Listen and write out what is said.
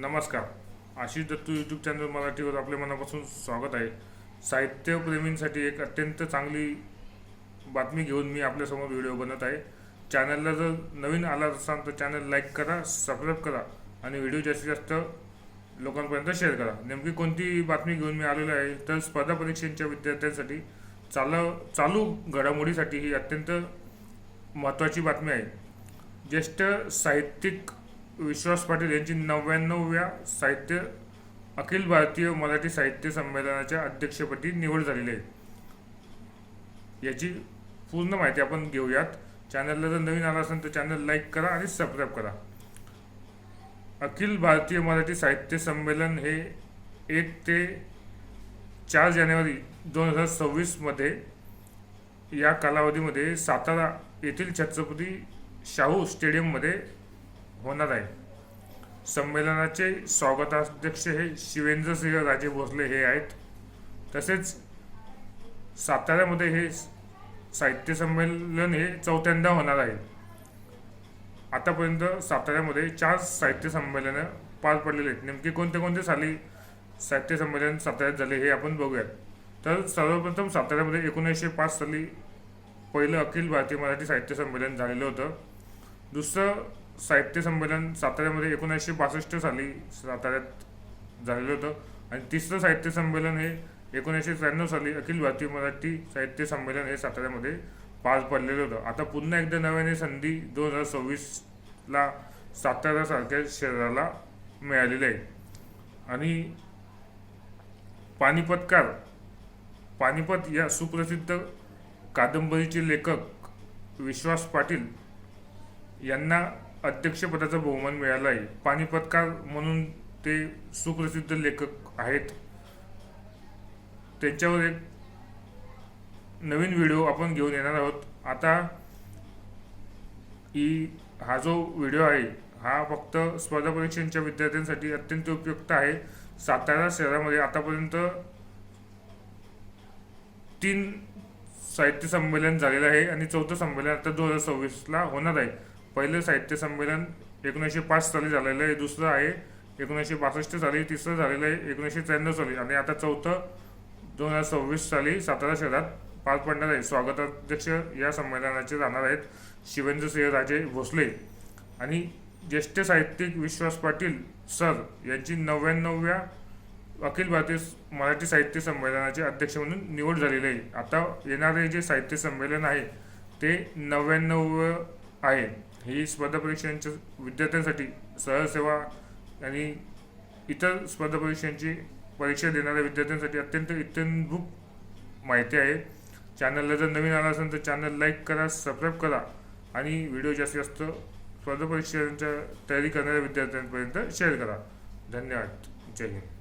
नमस्कार. Ashish Dattu YouTube channel मराठीवर आपले मनापासून स्वागत आहे. साहित्यप्रेमींसाठी एक अत्यंत चांगली बातमी घेऊन मी आपल्यासमोर व्हिडिओ बनत आहे. चॅनलला जर नवीन आला असाल तर चॅनल लाईक करा सबस्क्राईब करा आणि व्हिडिओ जास्तीत जास्त लोकांपर्यंत शेअर करा. नेमकी कोणती बातमी घेऊन मी आलेलो आहे तर स्पर्धा परीक्षांच्या विद्यार्थ्यांसाठी चाल चालू घडामोडीसाठी ही अत्यंत महत्त्वाची बातमी आहे. ज्येष्ठ साहित्यिक विश्वास पाटील यांची नव्याण्णवव्या साहित्य अखिल भारतीय मराठी साहित्य संमेलनाच्या अध्यक्षपदी निवड झालेली आहे. याची पूर्ण माहिती आपण घेऊयात. चॅनलला जर नवीन आला असेल तर चॅनल लाईक करा आणि सबस्क्राईब करा. अखिल भारतीय मराठी साहित्य संमेलन हे एक ते चार जानेवारी दोन हजार सव्वीसमध्ये या कालावधीमध्ये सातारा येथील छत्रपती शाहू स्टेडियममध्ये होणार आहे. संमेलनाचे स्वागताध्यक्ष हे शिवेंद्रसिंह राजे भोसले हे आहेत. तसेच साताऱ्यामध्ये हे साहित्य संमेलन हे चौथ्यांदा होणार आहे. आतापर्यंत साताऱ्यामध्ये चार साहित्य संमेलनं पार पडलेले आहेत. नेमके कोणते कोणते साली साहित्य संमेलन साताऱ्यात झाले हे आपण बघूयात. तर सर्वप्रथम साताऱ्यामध्ये एकोणीसशे पाच साली पहिलं अखिल भारतीय मराठी साहित्य संमेलन झालेलं होतं. दुसरं साहित्य संमेलन साताऱ्यामध्ये एकोणीसशे बासष्ट साली साताऱ्यात झालेलं होतं. आणि तिसरं साहित्य संमेलन हे एकोणीसशे त्र्याण्णव साली अखिल भारतीय मराठी साहित्य संमेलन हे साताऱ्यामध्ये पार पडलेलं होतं. आता पुन्हा एकदा नव्याने संधी दोन हजार सव्वीसला साताऱ्यासारख्या शहराला मिळालेली आहे. आणि पानिपतकार पानिपत या सुप्रसिद्ध कादंबरीचे लेखक विश्वास पाटील यांना अध्यक्षपदाचा बहुमान मिळाला आहे पानिपतकार म्हणून ते सुप्रसिद्ध लेखक आहेत. त्यांच्यावर एक नवीन व्हिडिओ आपण घेऊन येणार आहोत. आता ही हा जो व्हिडिओ आहे हा फक्त स्पर्धा परीक्षांच्या विद्यार्थ्यांसाठी अत्यंत उपयुक्त आहे. सातारा शहरामध्ये आतापर्यंत तीन साहित्य संमेलन झालेलं आहे आणि चौथं संमेलन आता दोन हजार सव्वीसला होणार आहे. पहिलं साहित्य संमेलन एकोणीसशे पाच साली झालेलं आहे दुसरं आहे एकोणीसशे बासष्ट साली तिसरं झालेलं आहे एकोणीसशे त्र्याण्णव साली. आणि आता चौथं दोन हजार सव्वीस साली सातारा शहरात पार पडणार आहे. स्वागताध्यक्ष या संमेलनाचे राहणार आहेत शिवेंद्रसिंह राजे भोसले. आणि ज्येष्ठ साहित्यिक विश्वास पाटील सर यांची नव्याण्णवव्या अखिल भारतीय मराठी साहित्य संमेलनाचे अध्यक्ष म्हणून निवड झालेली आहे. आता येणारे जे साहित्य संमेलन आहे ते नव्याण्णव आहे. ही स्पर्धा परीक्षांच्या विद्यार्थ्यांसाठी सहसेवा आणि इतर स्पर्धा परीक्षांची परीक्षा देणाऱ्या विद्यार्थ्यांसाठी अत्यंत इत्यंभूक माहिती आहे. चॅनलला जर नवीन आला असेल तर चॅनल लाईक करा सबस्क्राईब करा आणि व्हिडिओ जास्तीत जास्त स्पर्धा परीक्षांच्या तयारी करणाऱ्या विद्यार्थ्यांपर्यंत शेअर करा. धन्यवाद. जय हिंद.